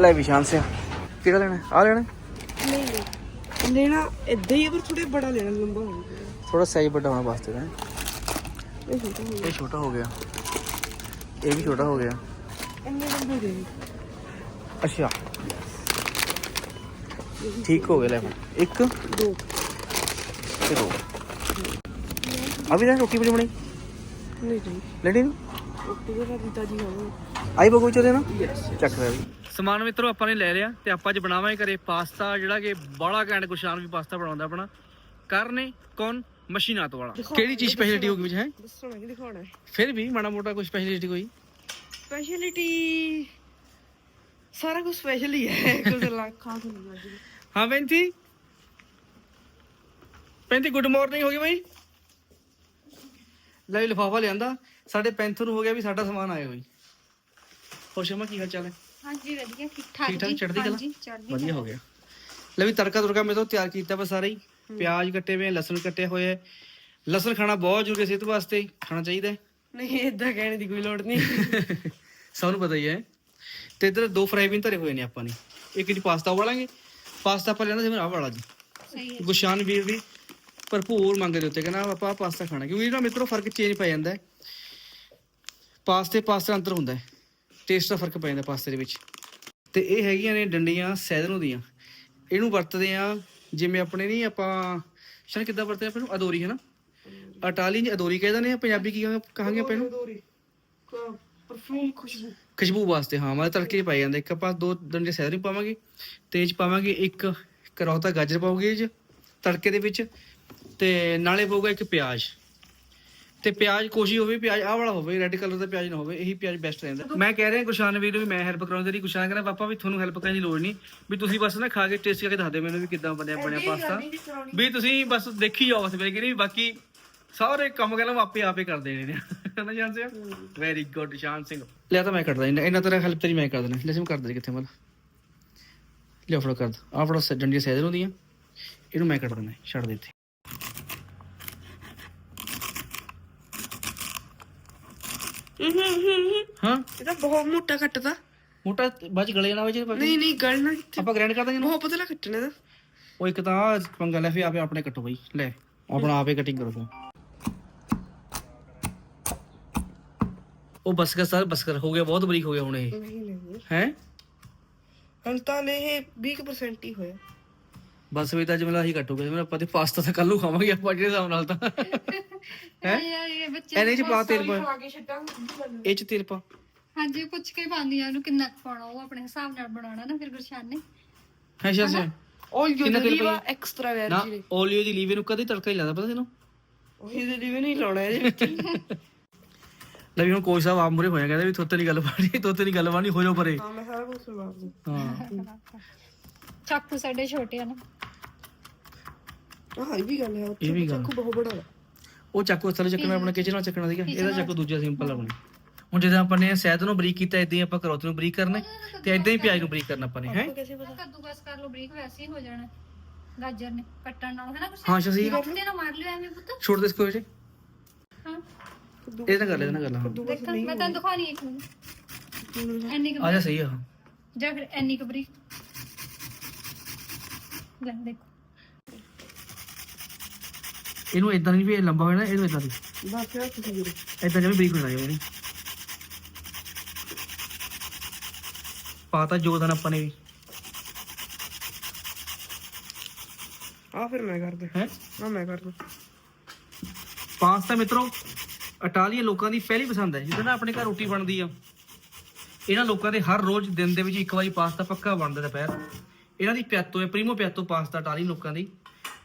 ਲੈ ਵੀ ਸ਼ਾਨ ਸਿਆ। ਕਿਹੜਾ ਲੈਣਾ ਆ ਲੈਣਾ ਨਹੀਂ ਨਹੀਂ। ਲੈਣਾ ਇਦਾਂ ਹੀ ਆ, ਪਰ ਥੋੜੇ ਬੜਾ ਲੈਣਾ ਲੰਬਾ ਹੋਣਾ ਥੋੜਾ ਸਾਈਜ਼ ਵੱਡਾ ਹੋਣਾ ਵਾਸਤੇ ਤਾਂ। ਇਹ ਛੋਟਾ ਹੋ ਇਹ ਛੋਟਾ ਹੋ ਗਿਆ। ਇਹ ਵੀ ਛੋਟਾ ਹੋ ਗਿਆ। ਇੰਨੇ ਲੰਬੇ ਦੇ ਦੇ। ਅੱਛਾ। ਠੀਕ ਹੋ ਗਿਆ ਲੈ ਫਿਰ ਇੱਕ ਦੋ। ਤੇ ਦੋ। ਅਭੀ ਤਾਂ ਰੋਟੀ ਬਣੀ ਬਣੀ ਨਹੀਂ ਨਹੀਂ। ਲੈਣੀ ਨੂੰ ਉੱਤੇ ਦਾ ਦਿੱਤਾ ਜੀ ਹੋਵੇ ਆਈ ਬਗੂ ਚਲੇ ਨਾ ਯੈਸ ਚੱਕ ਲੈ ਵੀ। ਸਮਾਨ ਮਿੱਤਰੋ ਆਪਾਂ ਨੇ ਲੈ ਲਿਆ ਤੇ ਆਪਾਂ ਅੱਜ ਬਣਾਵਾਂਗੇ ਘਰੇ ਪਾਸਤਾ ਜਿਹੜਾ ਕਿ ਬਾਲਾ ਘੈਂਟ ਗੁਸ਼ਾਨ ਵੀ ਪਾਸਤਾ ਬਣਾਉਂਦਾ ਆਪਣਾ। ਕਰਨੇ ਕੌਣ? ਮਸ਼ੀਨਾਤ ਵਾਲਾ। ਕਿਹੜੀ ਚੀਜ਼ ਸਪੈਸ਼ਲਿਟੀ ਹੋਗੀ ਵਿੱਚ ਹੈ? ਦੱਸਣਾ ਕਿ ਦਿਖਾਉਣਾ। ਹੈ ਫਿਰ ਵੀ ਮਾੜਾ ਮੋਟਾ ਕੋਈ ਸਪੈਸ਼ਲਿਟੀ ਕੋਈ? ਸਪੈਸ਼ਲਿਟੀ ਸਾਰਾ ਕੁਝ ਸਪੈਸ਼ਲ ਹੀ ਹੈ। ਕੁਝ ਲੱਖ ਨਹੀਂ ਹਾਂ ਪੈਂਤੀ ਪੈਂਤੀ ਗੁੱਡ ਮਾਰਨਿੰਗ ਹੋ ਗਈ ਬਾਈ। ਲੈ ਲਿਫਾਫਾ ਲਿਆਂਦਾ। ਸਾਡੇ ਪੈਂਥਰ ਨੂੰ ਹੋ ਗਿਆ ਵੀ ਸਾਡਾ ਸਮਾਨ ਆਇਆ ਹੋਈ ਖੁਸ਼ਮਾ ਕੀ ਹਾਲ ਚਾਲ ਹੈ? ਹਾਂਜੀ ਵਧੀਆ ਠੀਕ ਠਾਕ ਠੀਕ ਠਾਕ ਜੀ। ਚੜ੍ਹਦੀ ਕਲਾ? ਵਧੀਆ ਹੋ ਗਿਆ। ਲੈ ਵੀ ਤੜਕਾ ਤੁਰਕਾ ਮੈਂ ਤਾਂ ਤਿਆਰ ਕੀਤਾ ਵਾ ਸਾਰਾ ਹੀ। ਪਿਆਜ਼ ਕੱਟੇ ਹੋਏ ਲਸਣ ਕੱਟਿਆ ਹੋਇਆ ਹੈ ਲਸਣ ਖਾਣਾ ਬਹੁਤ ਜ਼ਰੂਰੀ ਹੈ ਸਿਹਤ ਵਾਸਤੇ ਖਾਣਾ ਚਾਹੀਦਾ ਹੈ। ਨਹੀਂ ਇਦਾਂ ਕਹਿਣ ਦੀ ਕੋਈ ਲੋੜ ਨਹੀਂ। ਸਭ ਨੂੰ ਪਤਾ ਹੀ ਹੈ। ਤੇ ਇਧਰ ਦੋ ਫਰਾਈ ਬੀਨ ਧਰੇ ਹੋਏ ਨੇ ਆਪਾਂ ਨੇ। ਇੱਕ ਜੀ ਪਾਸਤਾ ਉਬਾਲਾਂਗੇ ਪਾਸਤਾ ਆਪਾਂ ਲੈਣਾ ਵਾਲਾ ਜੀ। ਸਹੀ ਹੈ। ਗੁਸ਼ਾਨ ਵੀਰ ਦੀ ਭਰਪੂਰ ਮੰਗ ਦੇ ਉੱਤੇ ਕਹਿੰਦਾ ਆਪਾਂ ਪਾਸਤਾ ਖਾਣਾ ਕਿਉਂਕਿ ਇਹਦਾ ਮਿੱਤਰੋ ਫ਼ਰਕ ਚੇਂਜ ਪੈ ਜਾਂਦਾ ਹੈ। ਪਾਸਤੇ ਪਾਸਤਾ ਅੰਤਰ ਹੁੰਦਾ ਹੈ। ਟੇਸਟ ਦਾ ਫ਼ਰਕ ਪੈ ਜਾਂਦਾ ਪਾਸਤੇ ਦੇ ਵਿੱਚ। ਤੇ ਇਹ ਹੈਗੀਆਂ ਨੇ ਡੰਡੀਆਂ ਸੈਦਨੋ ਦੀਆਂ। ਇਹਨੂੰ ਵਰਤਦੇ ਆ ਜਿਵੇਂ ਆਪਣੇ ਨਹੀਂ ਆਪਾਂ ਸ਼ਾਨ ਕਿੱਦਾਂ ਵਰਤਦੇ ਆ ਇਹਨੂੰ? ਅਦੋਰੀ ਹੈ ਨਾ ਅਟਾਲੀ ਚ ਅਦੋਰੀ ਕਹਿੰਦੇ ਨੇ ਪੰਜਾਬੀ ਕੀ ਕਹਾਂਗੇ ਆਪਾਂ ਇਹਨੂੰ? ਪਰਫਿਊਮ ਖੁਸ਼ਬੂ। ਖੁਸ਼ਬੂ ਵਾਸਤੇ ਹਾਂ ਮਾਰੇ ਤੜਕੇ ਪਾਈ ਜਾਂਦਾ। ਇੱਕ ਆਪਾਂ ਦੋ ਡੰਡੇ ਸੈਦਰੀ ਪਾਵਾਂਗੇ ਤੇ ਇਹ 'ਚ ਪਾਵਾਂਗੇ ਇੱਕ ਕਰੌਤਾ ਗਾਜਰ ਪਾਉਗੇ 'ਚ ਤੜਕੇ ਦੇ ਵਿੱਚ ਤੇ ਨਾਲੇ ਪਊਗਾ ਇੱਕ ਪਿਆਜ਼। ਤੇ ਪਿਆਜ਼ ਕੋਸ਼ੀ ਹੋਵੇ ਪਿਆਜ਼ ਆਹ ਵਾਲਾ ਹੋਵੇ ਰੈੱਡ ਕਲਰ ਦਾ ਪਿਆਜ਼ ਨਾ ਹੋਵੇ ਇਹੀ ਪਿਆਜ਼ ਬੈਸਟ ਰਹਿੰਦਾ। ਮੈਂ ਕਹਿ ਰਿਹਾ ਗੁਸ਼ਾਨ ਵੀਰ ਨੂੰ ਵੀ ਮੈਂ ਹੈਲਪ ਕਰਾਉਂਦਾ ਰਹੀ ਗੁਸ਼ਾਨ ਕਹਿੰਦਾ ਪਾਪਾ ਵੀ ਤੁਹਾਨੂੰ ਹੈਲਪ ਕਰਨ ਦੀ ਲੋੜ ਨਹੀਂ ਵੀ ਤੁਸੀਂ ਬਸ ਨਾ ਖਾ ਕੇ ਟੇਸਟ ਕਰਕੇ ਦੱਸ ਦਿਓ ਮੈਨੂੰ ਵੀ ਕਿੱਦਾਂ ਬਣਿਆ ਬਣਿਆ ਪਾਸਤਾ ਵੀ ਤੁਸੀਂ ਬਸ ਦੇਖੀ ਜਾਓ ਬਸ ਮੇਰੇ ਕਿ ਬਾਕੀ ਸਾਰੇ ਕੰਮ ਕਹਿੰਦਾ ਮੈਂ ਆਪੇ ਆਪੇ ਕਰ ਦੇਣੇ ਨੇ। ਨਾ Jaan Singh? Very good Shaan Singh. ਲਿਆ ਤਾਂ ਮੈਂ ਕਰਦਾ ਇਹਨਾਂ ਤਰ੍ਹਾਂ ਹੈਲਪ ਤੇਰੀ ਮੈਂ ਕਰ ਦੇਣਾ ਲੈ ਸਿਮ ਕਰ ਦੇ ਕਿੱਥੇ ਮਲ ਲਿਆ ਫੜੋ ਕਰ ਆ ਫੜੋ ਸ- ਡੰਡੀਆਂ ਸੈਦ ਹੁੰਦੀਆਂ ਇਹਨੂੰ ਮੈਂ ਕੱਟ ਦੇਣਾ ਛੱਡ ਦੇ ਇੱਥੇ। ਹਾਂ ਇਹਦਾ ਬਹੁਤ ਮੋਟਾ ਕੱਟਦਾ। ਮੋਟਾ ਬਾਅਦ ਚ ਗਲੇ ਜਾਣਾ ਵਿੱਚ ਨਹੀਂ ਨਹੀਂ ਗਲਣਾ ਕਿੱਥੇ ਆਪਾਂ ਗ੍ਰੈਂਡ ਕਰ ਦਾਂਗੇ ਇਹਨੂੰ ਬਹੁਤ ਪਤਲਾ ਕੱਟਣਾ ਦਾ ਉਹ ਇੱਕ ਤਾਂ ਆਹ ਪੰਗਾ ਲੈ ਫੇ ਆਪੇ ਆਪਣੇ ਕੱਟੋ ਬਈ। ਲੈ ਆਪਣਾ ਆਪੇ ਕਟਿੰਗ ਕਰੋ ਫਿਰ ਉਹ ਬਸ ਕਰ ਸਰ ਬਸ ਕਰ ਹੋ ਗਿਆ ਬਹੁਤ ਬਰੀਕ ਹੋ ਗਿਆ ਹੁਣ ਇਹ। ਨਹੀਂ ਨਹੀਂ। ਹੈ? ਹਲ ਤਾਂ ਨੇ ਇਹ 20% ਹੀ ਹੋਇਆ। ਬਸ ਵੀ ਤਾਂ ਅੱਜ ਹੀ ਕੱਟੂਗਾ ਮੇਰਾ ਆਪਾਂ ਤੇ ਪਾਸਤਾ ਤਾਂ ਕੱਲ ਖਾਵਾਂਗੇ ਆਪਾਂ ਜਿਹੜੇ ਹਿਸਾਬ ਨਾਲ ਤਾਂ? ਹੈ? ਇਹ ਬੱਚੇ ਇਹਨੇ ਚ ਪਾ ਤੇਲ ਪਾ। ਇਹ ਚ ਤੇਲ ਪਾ। ਹਾਂਜੀ ਪੁੱਛ ਕੇ ਪਾਉਂਦੀ ਆ ਉਹਨੂੰ ਕਿੰਨਾ ਕੁ ਪਾਉਣਾ ਉਹ ਆਪਣੇ ਹਿਸਾਬ ਨਾਲ ਬਣਾਉਣਾ ਨਾ ਫਿਰ ਗੁਰਸ਼ਾਨ। ਨੇ ਹੈ ਸ਼ਾਸ ਓਲ ਕਿੰਨਾ ਤੇਲ ਲੀਵਾ ਪਾਈਏ? ਐਕਸਟਰਾ ਨਾ ਵੈਰਜੀ ਓਲੀਓ ਦੀ ਲੀਵੇ ਨੂੰ ਕਦੇ ਤੜਕਾ ਹੀ ਲੱਗਦਾ ਪਤਾ ਤੈਨੂੰ? ਉਹੀ ਦੇ ਲਈ ਵੀ ਨਹੀਂ ਲਾਉਣਾ ਇਹਦੇ ਵਿੱਚ। ਲੈ ਵੀ ਹੁਣ ਕੋਈ ਸਾਹਿਬ ਆਪ ਮੂਰੇ ਹੋਇਆ ਕਹਿੰਦਾ ਵੀ ਥੋਤੇ ਨਹੀਂ ਗੱਲ ਬਾਣੀ ਥੋਤੇ ਨਹੀਂ ਗੱਲ ਬਾਣੀ ਹੋ ਜਾਓ ਪਰੇ। ਹਾਂ ਮੈਂ ਸਾਰਾ ਕੁਝ ਸਵਾਰ ਦੂੰ ਹਾਂ। ਚਾਕੂ ਸਾਡੇ ਛੋਟੇ ਆ ਨਾ। ਆਹ ਇਹ ਵੀ ਗੱਲ ਹੈ ਇਹ ਵੀ ਉੱਥੇ ਗੱਲ। ਚਾਕੂ ਬਹੁਤ ਬੜਾ ਵਾ। ਉਹ ਚਾਕੂ ਇਸ ਤਰ੍ਹਾਂ ਚੱਕਣਾ ਆਪਣਾ ਕਿਚਨ ਨਾਲ ਚੱਕਣਾ ਸੀਗਾ ਇਹਦਾ ਚਾਕੂ ਦੂਜਾ ਸਿੰਪਲ ਆਪਣੀ। ਹੁਣ ਜਿੱਦਾਂ ਆਪਾਂ ਨੇ ਸਹਿਦ ਨੂੰ ਬਰੀਕ ਕੀਤਾ ਇਦਾਂ ਹੀ ਆਪਾਂ ਕਰੋਤ ਨੂੰ ਬਰੀਕ ਕਰਨਾ ਹੈ, ਤੇ ਇਦਾਂ ਹੀ ਪਿਆਜ਼ ਨੂੰ ਬਰੀਕ ਕਰਨਾ ਆਪਾਂ ਨੇ ਹੈ? ਆਪਾਂ ਕਿਸੇ ਪਤਾ? ਕੱਦੂਕਸ ਕਰ ਲਓ ਬਰੀਕ ਵੈਸੇ ਹੀ ਹੋ ਜਾਣਾ। ਗਾਜਰ ਨੇ ਕੱਟਣ ਨਾਲ ਹੈਨਾ ਕੁਛ? ਹਾਂ ਸ਼ਸ਼ੀ ਹੱਥ ਨਾ ਮਾਰ ਲਿਓ ਐਵੇਂ ਪੁੱਤ। ਛੋੜ ਦੇ ਇਸ ਕੋਲ ਜੇ ਹਾਂ। ਕੱਦੂ ਇਹ ਤਾਂ ਕਰ ਲੈ ਇਹਦੇ ਨਾਲ ਕਰ ਲਾ ਦੇਖਾਂ ਮੈਂ ਤੁਹਾਨੂੰ ਦਿਖਾਉਣੀ ਇੱਕ ਮਿੰਟ। ਕੱਦੂ ਨਾਲ। ਐਨੀ ਕੁ ਆ ਜਾ ਸਹੀ ਆ। ਜਾਂ ਫਿਰ ਐਨੀ ਕੁ ਬਰੀਕ। ਇਹਨੂੰ ਇਦਾਂ ਨਹੀਂ ਵੀ ਲੰਬਾ ਹੋਇਆ ਇਹਨੂੰ ਇਦਾਂ ਦੀ। ਬਸ ਤੁਸੀਂ ਵੀਰੇ ਇਦਾਂ ਜਿਵੇਂ ਬਰੀਕ ਹੋਣਾ ਜਾਵੇ ਪਾਤਾ ਜੋਦਨ ਆਪਾਂ ਨੇ ਵੀ। ਆ ਫਿਰ ਮੈਂ ਕਰਦਾ ਹੈ? ਆ ਮੈਂ ਕਰਦਾ ਪਾਸਤਾ ਮਿੱਤਰੋ ਇਟਾਲੀਅਨ ਲੋਕਾਂ ਦੀ ਪਹਿਲੀ ਪਸੰਦ ਹੈ। ਜਿੱਦਾਂ ਨਾ ਆਪਣੇ ਘਰ ਰੋਟੀ ਬਣਦੀ ਆ। ਇਹਨਾਂ ਲੋਕਾਂ ਦੇ ਹਰ ਰੋਜ਼ ਦਿਨ ਦੇ ਵਿੱਚ ਇੱਕ ਵਾਰੀ ਪਾਸਤਾ ਪੱਕਾ ਬਣਦਾ ਦੁਪਹਿਰ। ਇਹਨਾਂ ਦੀ ਪਿਆਤੋ ਹੈ ਪ੍ਰੀਮੋ ਪਿਆਤੋ ਪਾਸਤਾ ਇਟਾਲੀਅਨ ਲੋਕਾਂ ਦੀ।